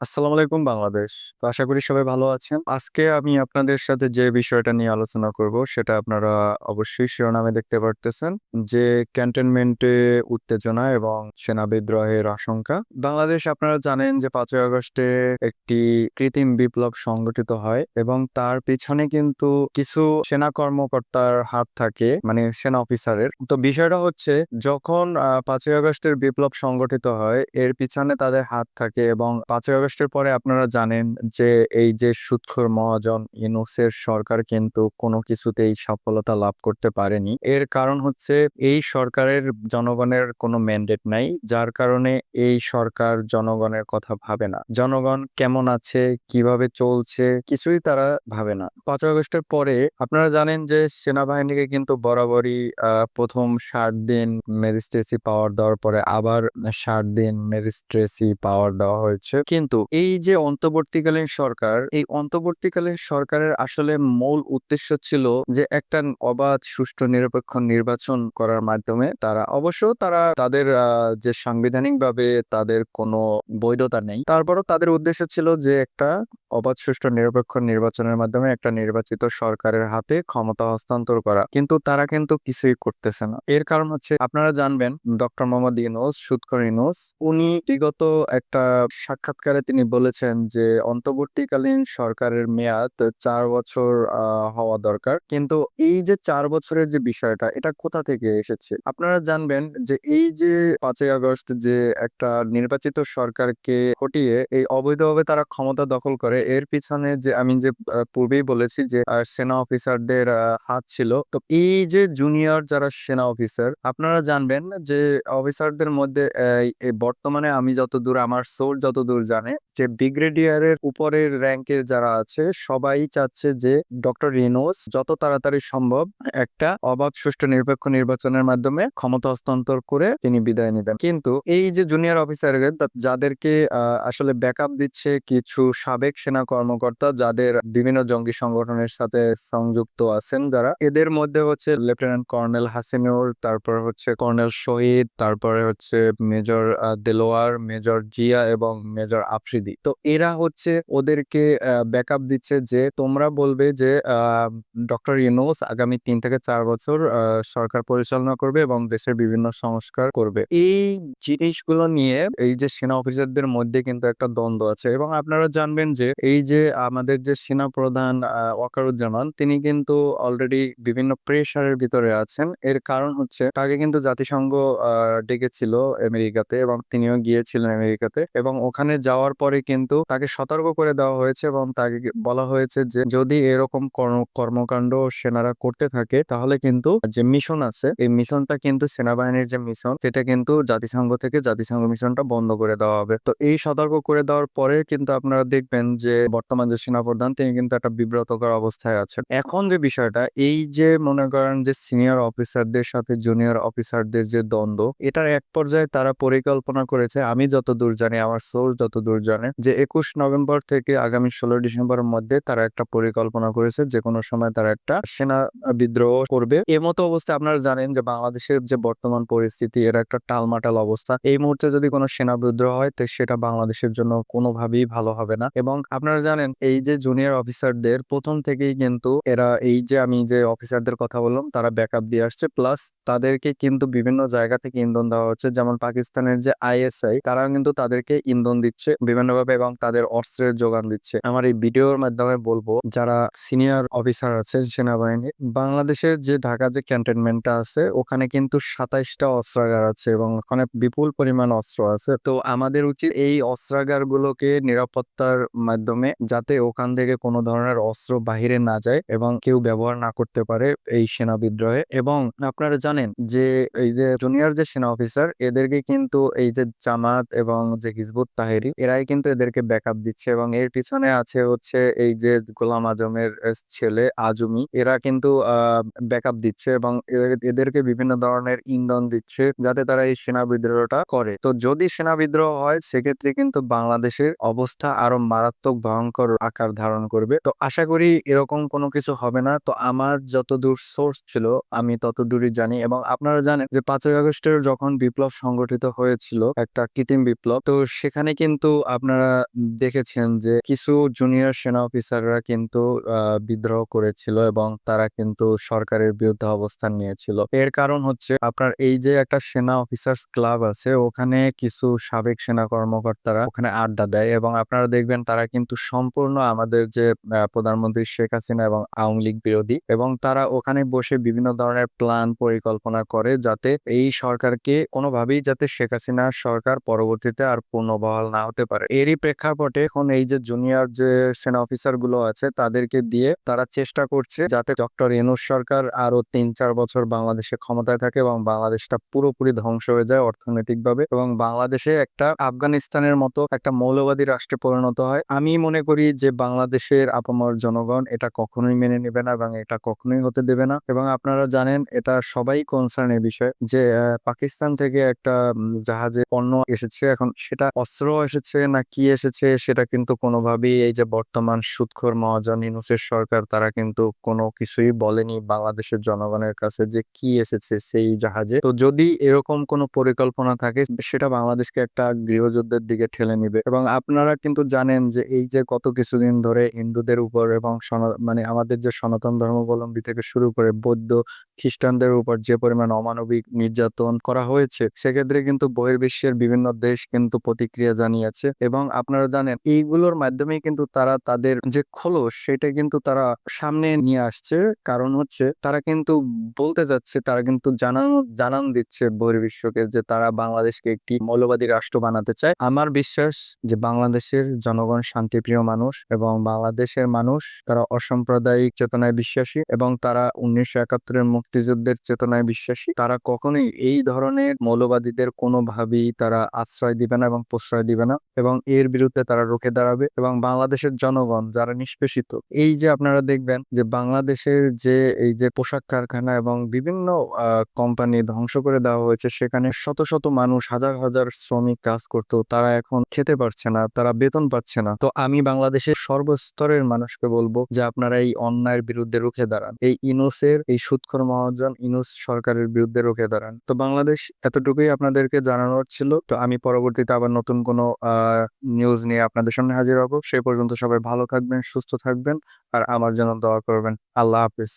আসসালামু আলাইকুম বাংলাদেশ। তো আশা করি সবাই ভালো আছেন। আজকে আমি আপনাদের সাথে যে বিষয়টা নিয়ে আলোচনা করব, সেটা আপনারা অবশ্যই শিরোনামে দেখতে পারতেছেন যে ক্যান্টনমেন্টে উত্তেজনা এবং সেনা বিদ্রোহের আশঙ্কা। বাংলাদেশ আপনারা জানেন যে পাঁচই আগস্টে একটি কৃত্রিম বিপ্লব সংগঠিত হয় এবং তার পিছনে কিন্তু কিছু সেনা কর্মকর্তার হাত থাকে মানে সেনা অফিসারের। তো বিষয়টা হচ্ছে, যখন ৫ই আগস্টের বিপ্লব সংগঠিত হয়, এর পিছনে তাদের হাত থাকে এবং ৫ই আগস্টের পরে আপনারা জানেন যে এই যে সুদখোর মহাজন ইউনূসের সরকার কিন্তু কোনো কিছুতেই সফলতা লাভ করতে পারেনি। এর কারণ হচ্ছে এই সরকারের জনগণের কোনো ম্যান্ডেট নাই। যার কারণে এই সরকার জনগণের কথা ভাবে না। জনগণ কেমন আছে, কীভাবে চলছে কিছুই তারা ভাবে না। পাঁচ আগস্টের পরে আপনারা জানেন যে সেনাবাহিনীকে কিন্তু বরাবরই ১ম ৬০ দিন ম্যাজিস্ট্রেসি পাওয়ার দেওয়ার পরে আবার ৬০ দিন ম্যাজিস্ট্রেসি পাওয়ার দেওয়া হয়েছে। কিন্তু এই যে অন্তর্বর্তীকালীন সরকার, এই অন্তর্বর্তীকালীন সরকারের আসলে মূল উদ্দেশ্য ছিল যে একটা অবাধ, সুষ্ঠু, নিরপেক্ষ নির্বাচন করার মাধ্যমে তারা অবশ্য তারা তাদের যে সাংবিধানিকভাবে তাদের কোনো বৈধতা নেই। তারপরও তাদের উদ্দেশ্য ছিল যে একটা অবাধ, সুষ্ঠু, নিরপেক্ষ নির্বাচনের মাধ্যমে একটা নির্বাচিত সরকারের হাতে ক্ষমতা হস্তান্তর করা। কিন্তু তারা কিন্তু কিছুই করতেছে না। এর কারণ হচ্ছে আপনারা জানবেন ডক্টর মোহাম্মদ ইউনূস, সুদখোর ইউনূস উনি বিগত একটা সাক্ষাৎকারে তিনি বলেছেন যে অন্তর্বর্তীকালীন সরকারের মেয়াদ চার বছর হওয়া দরকার। কিন্তু এই যে চার বছরের যে বিষয়টা এটা কোথা থেকে এসেছে? আপনারা জানবেন যে এই যে পাঁচই আগস্ট যে একটা নির্বাচিত সরকারকে হটিয়ে এই অবৈধভাবে তারা ক্ষমতা দখল করে এর পিছনে যে আমি যে পূর্বেই বলেছি যে সেনা অফিসারদের হাত ছিল। তো এই যে জুনিয়র যারা সেনা অফিসার আপনারা জানবেন যে অফিসারদের মধ্যে বর্তমানে আমি যতদূর আমার সোর্স যতদূর জানে যে ব্রিগেডিয়ারের উপরের র‍্যাংকের যারা আছে সবাই চাচ্ছে যে ডক্টর ইউনূস যত তাড়াতাড়ি সম্ভব একটা অবাধ, সুষ্ঠু, নিরপেক্ষ নির্বাচনের মাধ্যমে ক্ষমতা হস্তান্তর করে তিনি বিদায় নেবেন কিন্তু এই যে জুনিয়র অফিসারদের যাদেরকে আসলে ব্যাকআপ দিচ্ছে কিছু সাবেক সেনা কর্মকর্তা যাদের বিভিন্ন জঙ্গি সংগঠনের সাথে সংযুক্ত আছেন যারা। এদের মধ্যে হচ্ছে লেফটেন্যান্ট কর্নেল হাসিনুর, তারপর হচ্ছে কর্নেল শহীদ, তারপরে হচ্ছে মেজর দেলোয়ার, মেজর জিয়া এবং মেজর আফ্রিদি। তো এরা হচ্ছে ওদেরকে ব্যাকআপ দিচ্ছে যে তোমরা বলবে যে ডক্টর ইউনূস আগামী তিন থেকে চার বছর সরকার পরিচালনা করবে এবং দেশের বিভিন্ন সংস্কার করবে। এই জিনিসগুলো নিয়ে এই যে সেনা অফিসারদের মধ্যে কিন্তু একটা দ্বন্দ্ব আছে এবং আপনারা জানবেন যে এই যে আমাদের যে সেনা প্রধান ওয়াকারুজ্জামান, তিনি কিন্তু অলরেডি বিভিন্ন প্রেশারের ভিতরে আছেন। এর কারণ হচ্ছে, তাকে কিন্তু জাতিসংঘ ডেকেছিল আমেরিকাতে এবং তিনিও গিয়েছিলেন আমেরিকাতে এবং ওখানে যাওয়ার পরে কিন্তু তাকে সতর্ক করে দেওয়া হয়েছে এবং তাকে বলা হয়েছে যে, যদি এরকম কর্ম, কর্মকাণ্ড সেনারা করতে থাকে, তাহলে কিন্তু যে মিশন আছে, এই মিশনটা কিন্তু সেনাবাহিনীর যে মিশন সেটা কিন্তু জাতিসংঘ থেকে জাতিসংঘ মিশনটা বন্ধ করে দেওয়া হবে। তো এই সতর্ক করে দেওয়ার পরে কিন্তু আপনারা দেখবেন যে বর্তমান যে সেনাপ্রধান, তিনি কিন্তু একটা বিব্রতকর অবস্থায় আছেন। এখন যে বিষয়টা, এই যে মনে করেন যে সিনিয়র অফিসারদের সাথে জুনিয়র অফিসারদের যে দ্বন্দ্ব, এটার এক পর্যায়ে তারা পরিকল্পনা করেছে, আমি যতদূর জানি, আমার সোর্স যতদূর জানে, যে ২১ নভেম্বর থেকে আগামী ১৬ ডিসেম্বরের মধ্যে তারা একটা পরিকল্পনা করেছে যেকোনো সময় তারা একটা সেনা বিদ্রোহ করবে। এমতো অবস্থায় আপনারা জানেন যে বাংলাদেশের যে বর্তমান পরিস্থিতি, এর একটা টালমাটাল অবস্থা। এই মুহূর্তে যদি কোনো সেনা বিদ্রোহ হয় সেটা বাংলাদেশের জন্য কোনোভাবেই ভালো হবে না এবং আপনারা জানেন, এই যে জুনিয়র অফিসারদের প্রথম থেকেই কিন্তু এরা এই যে আমি যে অফিসারদের কথা বললাম, তারা ব্যাকআপ দিয়ে আসছে প্লাস তাদেরকে কিন্তু বিভিন্ন জায়গা থেকে ইন্ধন দেওয়া হচ্ছে যেমন পাকিস্তানের যে আইএসআই তারা কিন্তু তাদেরকে ইন্ধন দিচ্ছে বিভিন্নভাবে এবং তাদের অস্ত্রের যোগান দিচ্ছে। আমার এই ভিডিওর মাধ্যমে বলব, যারা সিনিয়র অফিসার আছেন সেনাবাহিনী, বাংলাদেশের যে ঢাকা যে ক্যান্টনমেন্টটা আছে, ওখানে কিন্তু সাতাইশটা অস্ত্রাগার আছে এবং ওখানে বিপুল পরিমাণ অস্ত্র আছে। তো আমাদের উচিত এই অস্ত্রাগার গুলোকে নিরাপত্তার মাধ্যমে যাতে ওখান থেকে কোনো ধরনের অস্ত্র বাহিরে না যায় এবং কেউ ব্যবহার না করতে পারে এই সেনা বিদ্রোহে এবং আপনারা জানেন যে, এই যে জুনিয়র যে সেনা অফিসার এদেরকে কিন্তু এই যে জামাত এবং যে হিজবুত তাহরির এরাই কিন্তু এদেরকে ব্যাকআপ দিচ্ছে এবং এর পিছনে আছে হচ্ছে এই যে গোলাম আজমের ছেলে আজমি এরা কিন্তু ব্যাকআপ দিচ্ছে এবং এদেরকে বিভিন্ন ধরনের ইন্ধন দিচ্ছে যাতে তারা এই সেনা বিদ্রোহটা করে। তো যদি সেনা বিদ্রোহ হয়, সেক্ষেত্রে কিন্তু বাংলাদেশের অবস্থা আরও মারাত্মক ভয়ঙ্কর আকার ধারণ করবে। তো আশা করি এরকম কোনো কিছু হবে না। তো আমার যতদূর সোর্স ছিল, আমি ততদূরই জানি এবং আপনারা জানেন যে পাঁচই আগস্টের যখন বিপ্লব সংগঠিত হয়েছিল, একটা কৃত্রিম বিপ্লব, তো সেখানে কিন্তু আপনারা দেখেছেন যে কিছু জুনিয়র সেনা অফিসাররা কিন্তু বিদ্রোহ করেছিল এবং তারা কিন্তু সরকারের বিরুদ্ধে অবস্থান নিয়েছিল। এর কারণ হচ্ছে আপনার এই যে একটা সেনা অফিসার্স ক্লাব আছে, ওখানে কিছু সাবেক সেনা কর্মকর্তারা ওখানে আড্ডা দেয় এবং আপনারা দেখবেন তারা কিন্তু সম্পূর্ণ আমাদের যে প্রধানমন্ত্রী শেখ হাসিনা এবং আওয়ামী লীগ বিরোধী এবং তারা ওখানে বসে বিভিন্ন ধরনের প্ল্যান পরিকল্পনা করে যাতে এই সরকারকে কোনোভাবেই যাতে শেখ হাসিনার সরকার পরবর্তীতে আর পুনর্বহাল না হতে পারে। এরই প্রেক্ষাপটে এখন এই যে জুনিয়র যে সেনা অফিসারগুলো আছে, তাদেরকে দিয়ে তারা চেষ্টা করছে যাতে ডক্টর এনুস সরকার আরও তিন চার বছর বাংলাদেশে ক্ষমতায় থাকে এবং বাংলাদেশটা পুরোপুরি ধ্বংস হয়ে যায় অর্থনৈতিকভাবে এবং বাংলাদেশে একটা আফগানিস্তানের মতো একটা মৌলবাদী রাষ্ট্রে পরিণত হয়। আমি মনে করি যে বাংলাদেশের আপামর জনগণ এটা কখনোই মেনে নেবে না এবং এটা কখনোই হতে দেবে না এবং আপনারা জানেন এটা সবাই কনসার্ন এ বিষয় যে পাকিস্তান থেকে একটা জাহাজে পণ্য এসেছে। এখন সেটা অস্ত্র এসেছে না কি এসেছে সেটা কিন্তু কোনোভাবেই এই যে বর্তমান সুদখোর মহাজন ইউনূসের সরকার তারা কিন্তু কোনো কিছুই বলেনি বাংলাদেশের জনগণের কাছে যে কি এসেছে সেই জাহাজে। তো যদি এরকম কোনো পরিকল্পনা থাকে, সেটা বাংলাদেশকে একটা গৃহযুদ্ধের দিকে ঠেলে নিবে। এবং আপনারা কিন্তু জানেন যে এই যে গত কিছুদিন ধরে হিন্দুদের উপর এবং মানে আমাদের যে সনাতন ধর্মাবলম্বী থেকে শুরু করে বৌদ্ধ খ্রিস্টানদের উপর যে পরিমাণ অমানবিক নির্যাতন করা হয়েছে, সেক্ষেত্রে কিন্তু বহির্বিশ্বের বিভিন্ন দেশ কিন্তু প্রতিক্রিয়া জানিয়েছে এবং আপনারা জানেন এইগুলোর মাধ্যমে কিন্তু তারা তাদের যে খোলস, সেটা কিন্তু তারা সামনে নিয়ে আসছে। কারণ হচ্ছে তারা কিন্তু বলতে যাচ্ছে, তারা কিন্তু জানান জানান দিচ্ছে বহির্বিশ্বকে যে তারা বাংলাদেশকে একটি মৌলবাদী রাষ্ট্র বানাতে চায়। আমার বিশ্বাস যে বাংলাদেশের জনগণ শান্তিপ্রিয় মানুষ এবং বাংলাদেশের মানুষ, তারা অসাম্প্রদায়িক চেতনায় বিশ্বাসী এবং তারা উনিশশো একাত্তরের মুক্তিযুদ্ধের চেতনায় বিশ্বাসী, তারা কখনোই এই ধরনের মৌলবাদীদের কোনোভাবেই তারা আশ্রয় দিবে না এবং প্রশ্রয় দিবে না এবং এর বিরুদ্ধে তারা রুখে দাঁড়াবে এবং বাংলাদেশের জনগণ যারা নিষ্পেষিত, এই যে আপনারা দেখবেন যে বাংলাদেশের যে, এই যে পোশাক কারখানা এবং বিভিন্ন কোম্পানি ধ্বংস করে দেওয়া হয়েছে, সেখানে শত শত মানুষ, হাজার হাজার শ্রমিক কাজ করতো, তারা এখন খেতে পারছে না, তারা বেতন পাচ্ছে না। তো আমি বাংলাদেশের সর্বস্তরের মানুষকে বলব যে আপনারা এই অন্যায়ের বিরুদ্ধে রুখে দাঁড়ান। এই ইনুসের এই সুৎখর মহাজন ইনুস সরকারের বিরুদ্ধে রুখে দাঁড়ান। তো বাংলাদেশ এতটুকুই আপনাদেরকে জানানোর ছিল। তো আমি পরবর্তীতে আবার নতুন কোনো নিউজ নিয়ে আপনাদের সামনে হাজির হব। সে পর্যন্ত সবাই ভালো থাকবেন, সুস্থ থাকবেন, আর আমার জন্য দোয়া করবেন। আল্লাহ হাফিজ।